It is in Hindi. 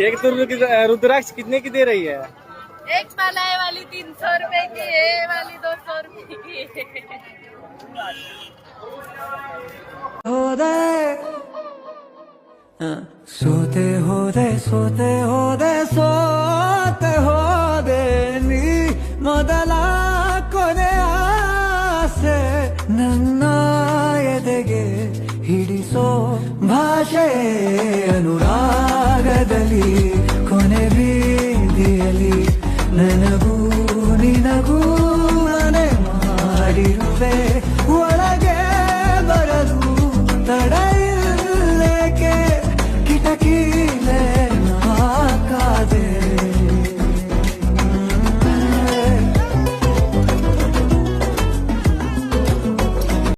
एक तो रुद्र- रुद्राक्ष कितने की दे रही है एक माला है वाली तीन सौ रुपए की है वाली दो सौ रुपए की है ಸೋತೆ ಹೋದೆ ಸೋತೆ ಹೋದೆ ಸೋತೆ ಹೋದೆ ನೀ ಮೊದಲ ಕೊನೆ ಆಸೆ ನನ್ನ ಎದೆಗೆ ಹಿಡಿಸೋ ಭಾಷೆ ಮಧ್ಯದಲ್ಲಿ ಕೊನೆ ಬೀದಿಯಲ್ಲಿ ನನಗೂ ನಿನಗೂ ಮನೆ ಮಾಡಿರುವೆ.